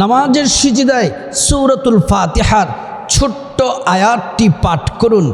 নামাজের সিজিদায় সৌরতুল ফাতিহার ছোট্ট আয়াতটি পাঠ করুন।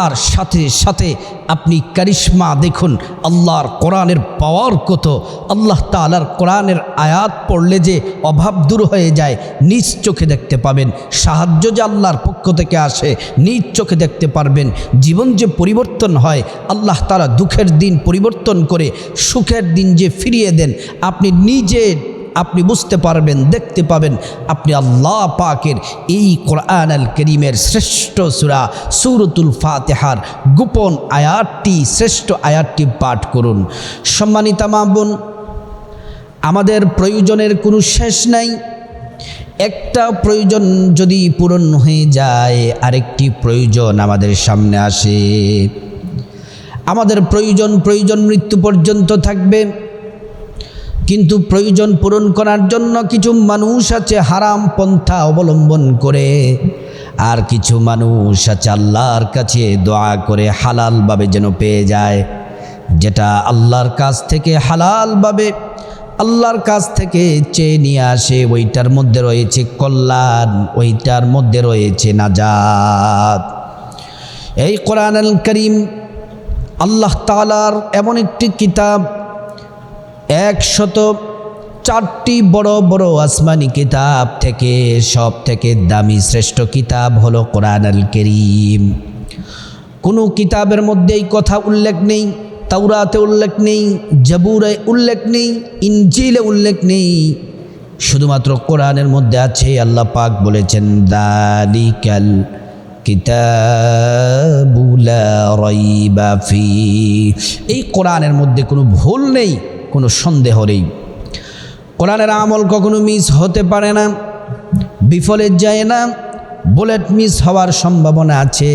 আর সাথে সাথে আপনি কারিশ্মা দেখুন, আল্লাহর কোরআনের পাওয়ার কত। আল্লাহ তালার কোরআনের আয়াত পড়লে যে অভাব দূর হয়ে যায়, নিজ চোখে দেখতে পাবেন। সাহায্য যে আল্লাহর পক্ষ থেকে আসে, নিজ চোখে দেখতে পারবেন। জীবন যে পরিবর্তন হয়, আল্লাহ তালা দুঃখের দিন পরিবর্তন করে সুখের দিন যে ফিরিয়ে দেন, আপনি নিজে আপনি বুঝতে পারবেন, দেখতে পাবেন। আপনি আল্লাহ পাকের এই কোরআন আল করিমের শ্রেষ্ঠ সুরা সুরতুল ফাতেহার গোপন আয়াতটি, শ্রেষ্ঠ আয়াতটি পাঠ করুন। সম্মানিতা মা বোন, আমাদের প্রয়োজনের কোনো শেষ নাই। একটা প্রয়োজন যদি পূরণ হয়ে যায়, আরেকটি প্রয়োজন আমাদের সামনে আসে। আমাদের প্রয়োজন প্রয়োজন মৃত্যু পর্যন্ত থাকবে। কিন্তু প্রয়োজন পূরণ করার জন্য কিছু মানুষ আছে হারাম পন্থা অবলম্বন করে। আর কিছু মানুষ আছে আল্লাহর কাছে দোয়া করে হালালভাবে যেন পেয়ে যায়। যেটা আল্লাহর কাছ থেকে হালালভাবে আল্লাহর কাছ থেকে চেয়ে নিয়ে আসে, ওইটার মধ্যে রয়েছে কল্যাণ, ওইটার মধ্যে রয়েছে নাজাত। এই কোরআন করিম আল্লাহ তালার এমন একটি কিতাব একশত চারটি বড় বড় আসমানি কিতাব থেকে সব থেকে দামি শ্রেষ্ঠ কিতাব হলো কোরআন আল করিম। কোনো কিতাবের মধ্যে এই কথা উল্লেখ নেই, তাওরাতে উল্লেখ নেই, জাবুরে উল্লেখ নেই ইঞ্জিলে উল্লেখ নেই। শুধুমাত্র কোরআনের মধ্যে আছে, আল্লাহ পাক বলেছেন, দালিকাল কিতাবুলা রাইবা ফি। এই কোরআনের মধ্যে কোনো ভুল নেই। কোনো সন্দেহ নেই। কোরআনের আমল কখনো মিস হতে পারে না বিফলে যায় না বুলেট মিস হওয়ার সম্ভাবনা আছে,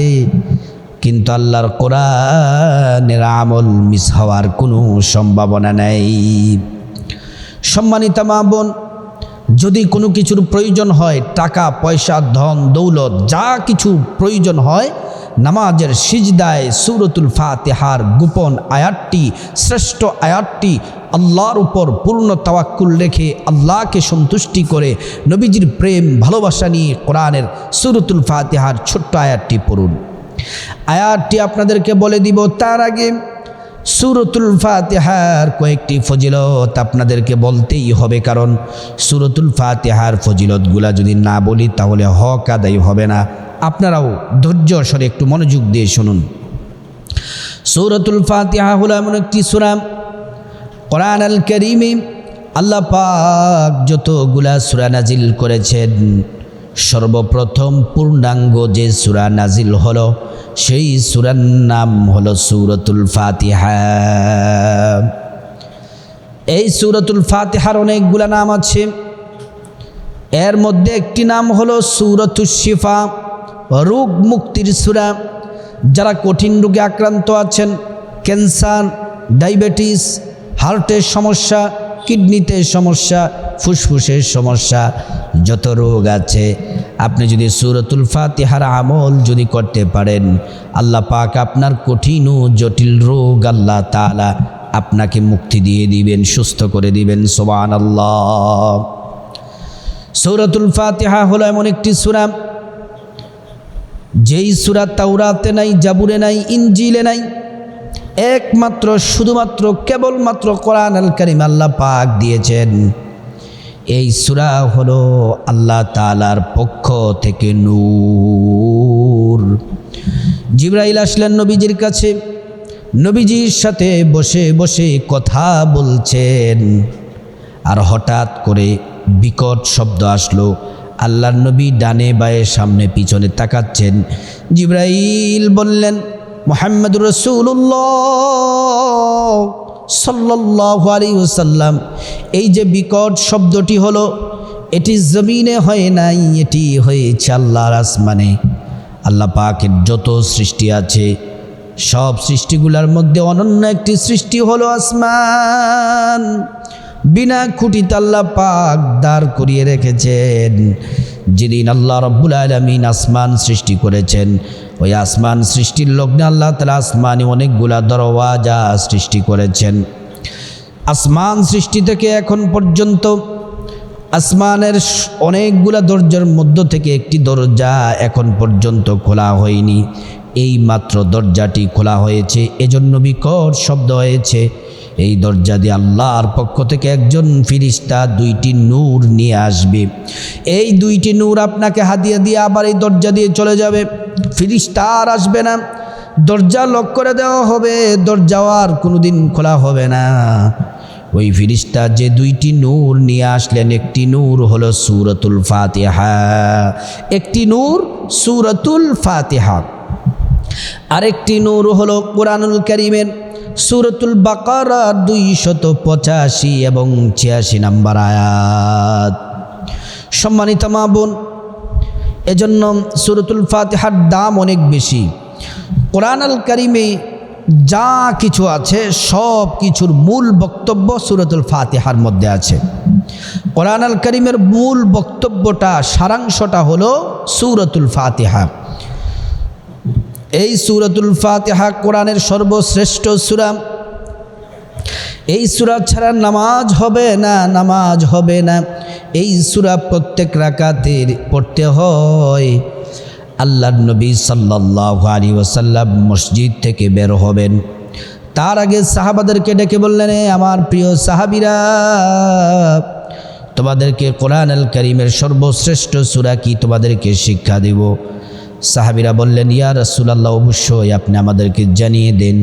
কিন্তু আল্লাহর কোরআনের আমল মিস হওয়ার কোনো সম্ভাবনা নেই। সম্মানিতা মা বোন, যদি কোনো কিছুর প্রয়োজন হয়, টাকা, পয়সা, ধন, দৌলত, যা কিছু প্রয়োজন হয়, নামাজের সিজদায় সুরতুল ফাতেহার গোপন আয়াতটি, শ্রেষ্ঠ আয়াতটি আল্লাহর উপর পূর্ণ তাওয়াক্কুল রেখে আল্লাহকে সন্তুষ্টি করে নবীজির প্রেম, ভালোবাসা নিয়ে কোরআনের সুরতুল ফাতেহার ছোট্ট আয়াতটি পড়ুন। আয়াতটি আপনাদেরকে বলে দিব, তার আগে সুরতুল ফাতেহার কয়েকটি ফজিলত আপনাদেরকে বলতেই হবে, কারণ সুরতুল ফাতেহার ফজিলতগুলা যদি না বলি তাহলে হক আদায় হবে না। আপনারাও ধৈর্য সরে একটু মনোযোগ দিয়ে শুনুন। সৌরতুল ফাতিহা হলো এমন একটি সুরাম কোরআন আল করিমে আল্লাহ যতগুলা সুরা নাজিল করেছেন, সর্বপ্রথম পূর্ণাঙ্গ যে সুরা নাজিল হলো, সেই সুরার নাম হলো সুরতুল ফাতিহা। এই সুরতুল ফাতিহার অনেকগুলা নাম আছে। এর মধ্যে একটি নাম হলো সুরতুল শিফা, রোগ মুক্তির সুরা। যারা কঠিন রোগে আক্রান্ত আছেন, ক্যান্সার, ডায়াবেটিস হার্টের সমস্যা, কিডনিতে সমস্যা, ফুসফুসের সমস্যা, যত রোগ আছে, আপনি যদি সুরতুল ফাতিহার আমল যদি করতে পারেন, আল্লাহ পাক আপনার কঠিন ও জটিল রোগ আল্লাহ তালা আপনাকে মুক্তি দিয়ে দিবেন, সুস্থ করে দিবেন সোবান আল্লাহ সৌরতুল ফাতিহা হলো এমন একটি সুরা, যেই সুরা তাওরাতে নাই, জাবুরে নাই ইঞ্জিলে নাই একমাত্র, শুধুমাত্র, কেবলমাত্র কোরআন আল করিম আল্লাহ পাক দিয়েছেন। এই সুরা হলো আল্লাহ তালার পক্ষ থেকে নূর। জিব্রাইল আসলেন নবীজির কাছে। নবীজির সাথে বসে বসে কথা বলছেন। আর হঠাৎ করে বিকট শব্দ আসলো। আল্লাহর নবী ডানে বায়ে সামনে পিছনে তাকাচ্ছেন। জিব্রাইল বললেন মোহাম্মদ রসুল্লাহ সাল্লাহ আলী ওসাল্লাম এই যে বিকট শব্দটি হলো, এটি জমিনে হয় নাই, এটি হয়েছে আল্লাহর আসমানে। আল্লাহ পাকের যত সৃষ্টি আছে, সব সৃষ্টিগুলার মধ্যে অনন্য একটি সৃষ্টি হলো আসমান। বিনা খুঁটিতে আল্লাহ পাক দাঁড় করিয়ে রেখেছেন। যেদিন আল্লাহ রব্বুল আলমিন আসমান সৃষ্টি করেছেন, ওই আসমান সৃষ্টির লগ্নে আল্লাহ তালা আসমানে অনেকগুলা দরওয়াজা সৃষ্টি করেছেন। আসমান সৃষ্টি থেকে এখন পর্যন্ত আসমানের অনেকগুলা দরজার মধ্য থেকে একটি দরজা এখন পর্যন্ত খোলা হয়নি। এই মাত্র দরজাটি খোলা হয়েছে, এজন্য বিকট শব্দ হয়েছে। এই দরজা দিয়ে আল্লাহর পক্ষ থেকে একজন ফিরিস্তা দুইটি নূর নিয়ে আসবে। এই দুইটি নূর আপনাকে হাদিয়া দিয়ে আবার এই দরজা দিয়ে চলে যাবে। ফিরিস্তা আর আসবে না। দরজা লক করে দেওয়া হবে। দরজাও আর কোনোদিন খোলা হবে না। ওই ফিরিস্তা যে দুইটি নূর নিয়ে আসলেন, একটি নূর হলো সুরতুল ফাতিহা, একটি নূর সুরতুল ফাতিহা, আরেকটি নূর হলো কোরআনুল করিমের সুরতুল বাকারা দুই শত পঁচাশি এবং ছিয়াশি নাম্বার আয়াত। সম্মানিত মা বোন, এজন্য সুরতুল ফাতেহার দাম অনেক বেশি। কোরআন আল করিমে যা কিছু আছে, সব কিছুর মূল বক্তব্য সুরতুল ফাতেহার মধ্যে আছে। কোরআন আল করিমের মূল বক্তব্যটা, সারাংশটা হলো সুরতুল ফাতিহা। এই সুরতুল ফাতিহা কোরআনের সর্বশ্রেষ্ঠ সুরা। এই সুরা ছাড়া নামাজ হবে না, নামাজ হবে না। এই সুরা প্রত্যেক রাকাতের পড়তে হয়। আল্লাহ নবী সাল্লাহ আলী ওসাল্লাম মসজিদ থেকে বের হবেন। তার আগে সাহাবাদেরকে ডেকে বললেন আমার প্রিয় সাহাবিরা, তোমাদেরকে কোরআন আল করিমের সর্বশ্রেষ্ঠ সুরা কি তোমাদেরকে শিক্ষা দেব? সাহাবিরা বললেন ইয়া রসুল্লাহ অবশ্যই আপনি আমাদেরকে জানিয়ে দেন।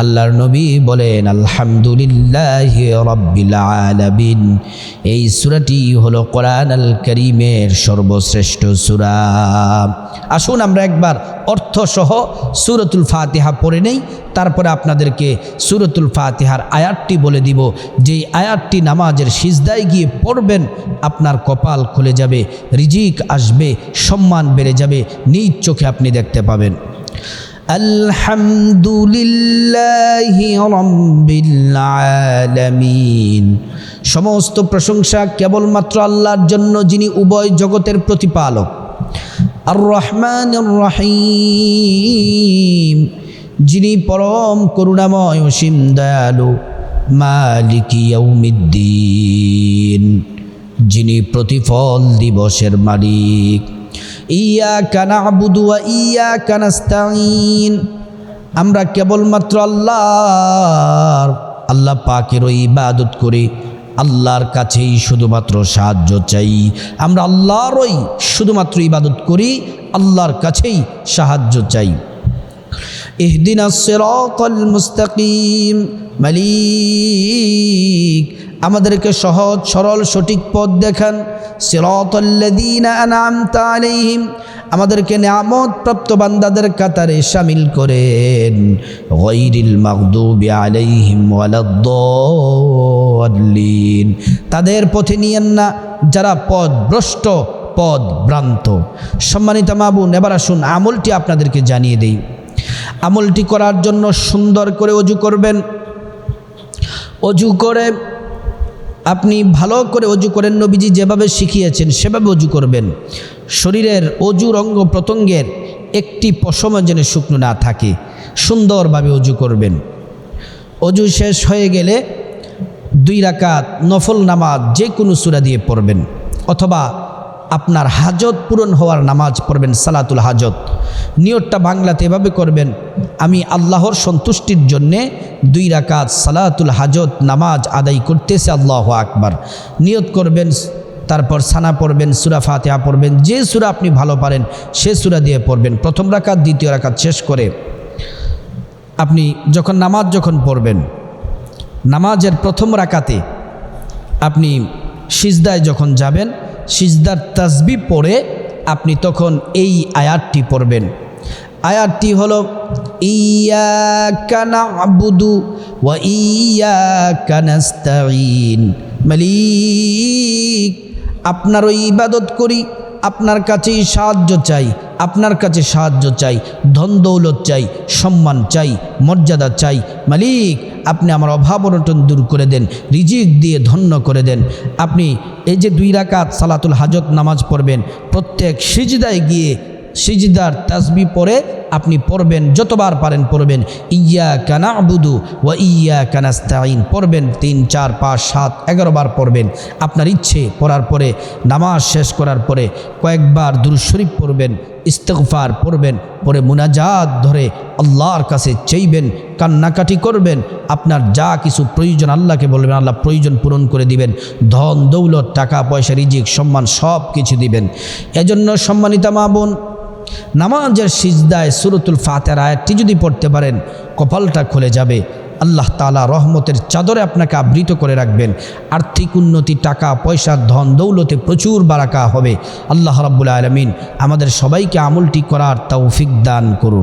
আল্লাহর নবী বলেন, আলহামদুলিল্লাহ রব্বিল আলামিন। এই সূরাটি হলো কোরআন আল করিমের সর্বশ্রেষ্ঠ সূরা। আসুন আমরা একবার অর্থসহ সুরতুল ফাতিহা পড়ে নেই, তারপরে আপনাদেরকে সুরতুল ফাতিহার আয়াতটি বলে দিব। যেই আয়াতটি নামাজের সিজদায় গিয়ে পড়বেন, আপনার কপাল খুলে যাবে, রিজিক আসবে, সম্মান বেড়ে যাবে, নিজ চোখে আপনি দেখতে পাবেন। আলহামদুলিল্লাহ রব্বিল আলামিন। সমস্ত প্রশংসা কেবলমাত্র আল্লাহর জন্য, যিনি উভয় জগতের প্রতিপালক। আর রহমান রহিম, যিনি পরম করুণাময় অসীম দয়ালু মালিকি ইয়াউমিদ্দিন, যিনি প্রতিফল দিবসের মালিক। ইয়া কানা আবুদুয়া ইয়া কানাস্তাইন আমরা কেবলমাত্র আল্লাহর, আল্লাহ পাকেরও ইবাদত করি। আল্লাহর কাছেই শুধুমাত্র সাহায্য চাই। আমরা আল্লাহরই শুধুমাত্র ইবাদত করি, আল্লাহর কাছেই সাহায্য চাই। ইহদিনা মুস্তাকিম মালিক আমাদেরকে সহজ, সরল, সঠিক পথ দেখান। সিরাতাল্লাযীনা আনআমতা আলাইহিম, আমাদেরকে নিয়ামত প্রাপ্ত বান্দাদের কাতারে সামিল করেন। আলাইহিম তাদের পথে নিয়েন না যারা পথ ভ্রষ্ট পদ ভ্রান্ত সম্মানিত মাবুন এবার আসুন আমলটি আপনাদেরকে জানিয়ে দেই। আমলটি করার জন্য সুন্দর করে অজু করবেন। অজু করে আপনি ভালো করে অজু করেন, নবীজি যেভাবে শিখিয়েছেন সেভাবে অজু করবেন। শরীরের অজুর অঙ্গ প্রত্যঙ্গের একটি পশমা যেন শুকনো না থাকে, সুন্দরভাবে অজু করবেন। অজু শেষ হয়ে গেলে দুই রাকাত নফল নামাজ যে কোনো সুরা দিয়ে পড়বেন, অথবা আপনার হাজত পূরণ হওয়ার নামাজ পড়বেন, সালাতুল হাজত। নিয়তটা বাংলাতে এভাবে করবেন, আমি আল্লাহর সন্তুষ্টির জন্যে দুই রাকাত সালাতুল হাজত নামাজ আদায় করতেছে, আল্লাহ আকবার। নিয়ত করবেন, তারপর সানা পড়বেন, সুরা ফাতেহা পড়বেন, যে সুরা আপনি ভালো পারেন, সে সুরা দিয়ে পড়বেন। প্রথম রাকাত, দ্বিতীয় রাকাত শেষ করে আপনি যখন নামাজ যখন পড়বেন, নামাজের প্রথম রাকাতে আপনি সিজদায় যখন যাবেন সিজদার তাসবি পড়ে আপনি তখন এই আয়াতটি পড়বেন। আয়াতটি হলো ইয়া কানা আবুদু ওয়া ইয়া আপনারও ইবাদত করি, আপনার কাছেই সাহায্য চাই। আপনার কাছে সাহায্য চাই, ধন দৌলত চাই, সম্মান চাই, মর্যাদা চাই। মালিক, আপনি আমার অভাব অনটন দূর করে দেন, রিজিক দিয়ে ধন্য করে দেন। আপনি এই যে দুই রাকাত সালাতুল হাজত নামাজ পড়বেন, প্রত্যেক সিজদায় গিয়ে সিজদার তাসবি পরে আপনি পড়বেন, যতবার পারেন পড়বেন। ইয়া কানা আবুদু ও ইয়া কানাস্তাইন পড়বেন তিন, চার, পাঁচ, সাত, এগারো বার পড়বেন। আপনার ইচ্ছে পড়ার পরে, নামাজ শেষ করার পরে কয়েকবার দুরুশরীফ পড়বেন ইস্তফার পড়বেন, পরে মুনাজাত ধরে আল্লাহর কাছে চেইবেন, কান্নাকাটি করবেন, আপনার যা কিছু প্রয়োজন আল্লাহকে বলবেন, আল্লাহ প্রয়োজন পূরণ করে দিবেন। ধন, দৌলত, টাকা, পয়সা, রিজিক, সম্মান সব কিছু দিবেন। এজন্য সম্মানিতা মা বোন নামাজের সিজদায় সুরতুল ফাতের আয়াতটি যদি পড়তে পারেন, কপালটা খুলে যাবে। আল্লাহ তালা রহমতের চাদরে আপনাকে আবৃত করে রাখবেন। আর্থিক উন্নতি, টাকা, পয়সা, ধন, দৌলতে প্রচুর বারাকা হবে। আল্লাহ রাবুল আলমিন আমাদের সবাইকে আমলটি করার তৌফিক দান করুন।